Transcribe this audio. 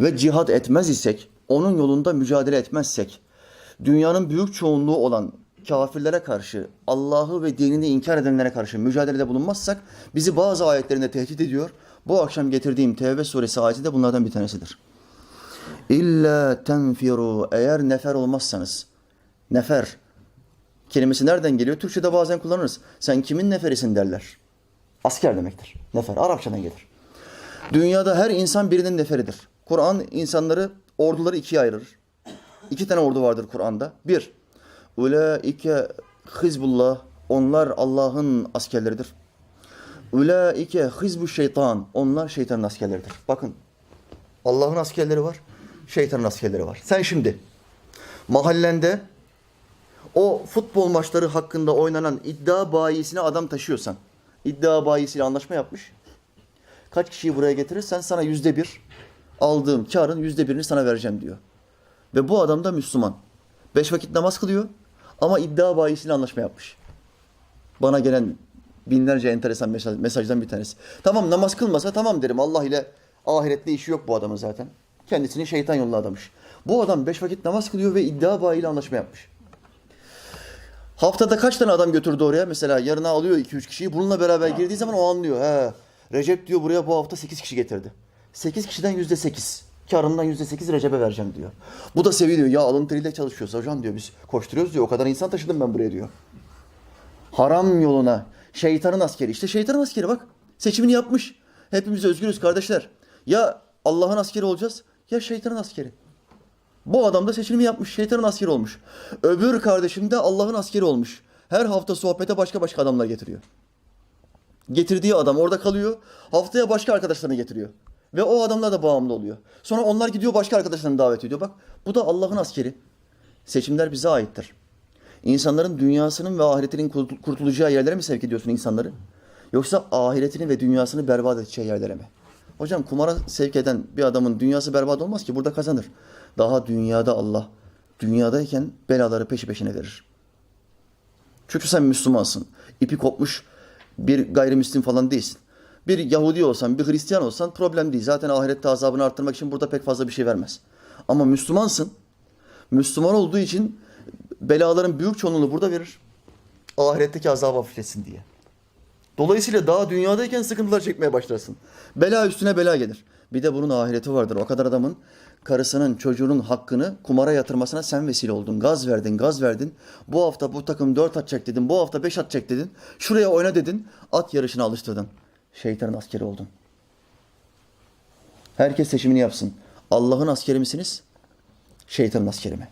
ve cihad etmez isek, onun yolunda mücadele etmezsek, dünyanın büyük çoğunluğu olan kafirlere karşı, Allah'ı ve dinini inkar edenlere karşı mücadelede bulunmazsak bizi bazı ayetlerinde tehdit ediyor. Bu akşam getirdiğim Tevbe suresi ayeti de bunlardan bir tanesidir. İlla tenfiru eğer nefer olmazsanız. Nefer kelimesi nereden geliyor? Türkçe'de bazen kullanırız. Sen kimin neferisin derler. Asker demektir. Nefer Arapçadan gelir. Dünyada her insan birinin neferidir. Kur'an insanları, orduları ikiye ayırır. İki tane ordu vardır Kur'an'da. Bir, ulaike hizbullah, onlar Allah'ın askerleridir. Ulaike hizbu şeytan, onlar şeytanın askerleridir. Bakın, Allah'ın askerleri var, şeytanın askerleri var. Sen şimdi mahallende o futbol maçları hakkında oynanan iddia bayisine adam taşıyorsan, iddia bayisiyle anlaşma yapmış. Kaç kişiyi buraya getirirsen sana yüzde bir aldığım karın yüzde birini sana vereceğim diyor. Ve bu adam da Müslüman. Beş vakit namaz kılıyor ama iddia bayisiyle anlaşma yapmış. Bana gelen binlerce enteresan mesaj, mesajdan bir tanesi. Tamam namaz kılmasa tamam derim. Allah ile ahirette işi yok bu adamın zaten. Kendisini şeytan yoluna adamış. Bu adam beş vakit namaz kılıyor ve iddia bayiyle anlaşma yapmış. Haftada kaç tane adam götürdü oraya? Mesela yarına alıyor 2-3 kişiyi. Bununla beraber girdiği zaman o anlıyor. He, Recep diyor buraya bu hafta 8 kişi getirdi. 8 kişiden %8. Karından %8 Recep'e vereceğim diyor. Bu da seviniyor. Ya alın teriyle çalışıyoruz hocam diyor. Biz koşturuyoruz diyor. O kadar insan taşıdım ben buraya diyor. Haram yoluna. Şeytanın askeri. İşte şeytanın askeri bak. Seçimini yapmış. Hepimiz özgürüz kardeşler. Ya Allah'ın askeri olacağız ya şeytanın askeri. Bu adam da seçimini yapmış. Şeytanın askeri olmuş. Öbür kardeşim de Allah'ın askeri olmuş. Her hafta sohbete başka başka adamlar getiriyor. Getirdiği adam orada kalıyor. Haftaya başka arkadaşlarını getiriyor. Ve o adamlar da bağımlı oluyor. Sonra onlar gidiyor başka arkadaşlarını davet ediyor. Bak bu da Allah'ın askeri. Seçimler bize aittir. İnsanların dünyasının ve ahiretinin kurtul- kurtulacağı yerlere mi sevk ediyorsun insanları? Yoksa ahiretini ve dünyasını berbat edeceği yerlere mi? Hocam kumara sevk eden bir adamın dünyası berbat olmaz ki burada kazanır. Daha dünyada Allah, dünyadayken belaları peşi peşine verir. Çünkü sen Müslümansın. İpi kopmuş bir gayrimüslim falan değilsin. Bir Yahudi olsan, bir Hristiyan olsan problem değil. Zaten ahirette azabını arttırmak için burada pek fazla bir şey vermez. Ama Müslümansın. Müslüman olduğu için belaların büyük çoğunluğunu burada verir. Ahiretteki azabı hafifletsin diye. Dolayısıyla daha dünyadayken sıkıntılar çekmeye başlarsın. Bela üstüne bela gelir. Bir de bunun ahireti vardır. O kadar adamın karısının, çocuğunun hakkını kumara yatırmasına sen vesile oldun. Gaz verdin, gaz verdin. Bu hafta bu takım dört atacak dedin. Bu hafta beş atacak dedin. Şuraya oyna dedin. At yarışına alıştırdın. Şeytanın askeri oldun. Herkes seçimini yapsın. Allah'ın askeri misiniz? Şeytanın askeri mi?